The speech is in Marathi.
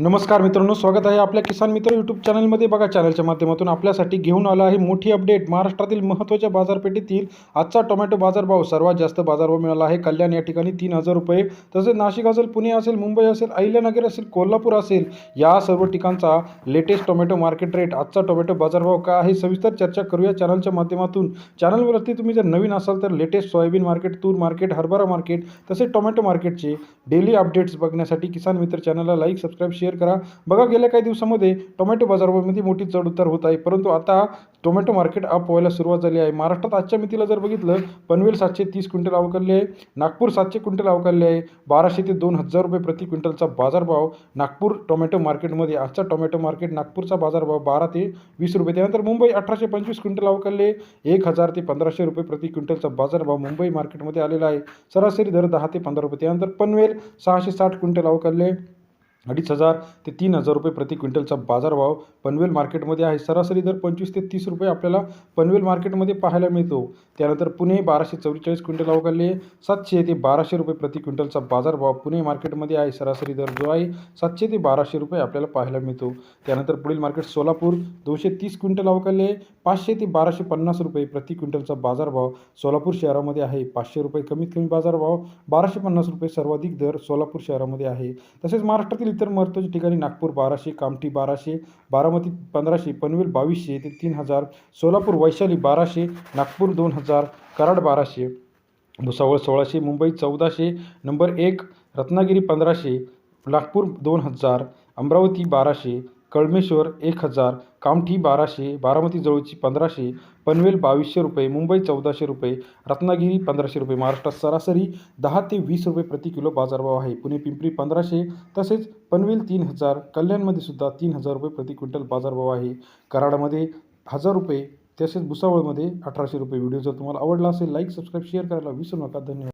नमस्कार मित्रांनो स्वागत आहे आपल्या किसान मित्र यूट्यूब चॅनलमध्ये. बघा चॅनलच्या माध्यमातून आपल्यासाठी घेऊन आला आहे मोठी अपडेट महाराष्ट्रातील महत्त्वाच्या बाजारपेठेतील आजचा टोमॅटो बाजारभाव सर्वात जास्त बाजारभाव मिळाला आहे. कल्याण या ठिकाणी तीन हजार रुपये. तसेच नाशिक असेल पुणे असेल मुंबई असेल अहिल्यानगर असेल कोल्हापूर असेल या सर्व ठिकाणचा लेटेस्ट टोमॅटो मार्केट रेट आजचा टोमॅटो बाजारभाव काय आहे? सविस्तर चर्चा करूया चॅनलच्या माध्यमातून. चॅनलवरती तुम्ही जर नवीन असाल तर लेटेस्ट सोयाबीन मार्केट तूर मार्केट हरभरा मार्केट तसेच टोमॅटो मार्केटचे डेली अपडेट्स बघण्यासाठी किसान मित्र चॅनलला लाईक सबस्क्राईब शेअर करा. बघा गेल्या काही दिवसामध्ये टोमॅटो बाजारभावामध्ये मोठी चढउतार होत आहे. परंतु आता टोमॅटो मार्केट अप व्हायला सुरुवात झाली आहे. महाराष्ट्रात आजच्या मितीला जर बघितलं पनवेल सातशे तीस क्विंटल अवकालले आहे. नागपूर सातशे क्विंटल अवकालले आहे. बाराशे ते दोन हजार रुपये प्रति क्विंटलचा बाजारभाव नागपूर टोमॅटो मार्केटमध्ये आजचा टोमॅटो मार्केट नागपूरचा बाजारभाव बारा ते वीस रुपये. त्यानंतर मुंबई अठराशे पंचवीस क्विंटल अवकालले एक हजार ते पंधराशे रुपये प्रति क्विंटलचा बाजारभाव मुंबई मार्केटमध्ये आलेला आहे. सरासरी दर दहा ते पंधरा रुपये. त्यानंतर पनवेल सहाशे साठ क्विंटल अवकालले अडीच हजार ते तीन हजार रुपये प्रति क्विंटलचा बाजारभाव पनवेल मार्केटमध्ये आहे. सरासरी दर पंचवीस ते तीस रुपये आपल्याला पनवेल मार्केटमध्ये पाहायला मिळतो. त्यानंतर पुणे बाराशे चव्वेचाळीस क्विंटल अवकाले सातशे ते बाराशे रुपये प्रति क्विंटलचा बाजारभाव पुणे मार्केटमध्ये आहे. सरासरी दर जो आहे सातशे ते बाराशे रुपये आपल्याला पाहायला मिळतो. त्यानंतर पुढील मार्केट सोलापूर दोनशे तीस क्विंटल अवकाले पाचशे ते बाराशे पन्नास रुपये प्रति क्विंटलचा बाजारभाव सोलापूर शहरामध्ये आहे. पाचशे रुपये कमीत कमी बाजारभाव बाराशे पन्नास रुपये सर्वाधिक दर सोलापूर शहरामध्ये आहे. तसेच महाराष्ट्रातील इतर महत्त्वाच्या ठिकाणी नागपूर बाराशे कामठी बाराशे बारामती पंधराशे पनवेल बावीसशे ते तीन हजार सोलापूर वैशाली बाराशे नागपूर दोन हजार कराड बाराशे भुसावळ सोळाशे मुंबई चौदाशे नंबर एक रत्नागिरी पंधराशे नागपूर दोन हजार अमरावती बाराशे कळमेश्वर एक हजार कामठी बाराशे बारामती जवळची पंधराशे पनवेल बावीसशे रुपये मुंबई चौदाशे रुपये रत्नागिरी पंधराशे रुपये महाराष्ट्रात सरासरी दहा ते वीस रुपये प्रति किलो बाजारभाव आहे. पुणे पिंपरी पंधराशे तसेच पनवेल तीन हजार कल्याणमध्ये सुद्धा तीन हजार रुपये प्रति क्विंटल बाजारभाव आहे. कराडमध्ये हजार रुपये तसेच भुसावळमध्ये अठराशे रुपये. व्हिडिओ जर तुम्हाला आवडला असेल लाईक सबस्क्राईब शेअर करायला विसरू नका. धन्यवाद.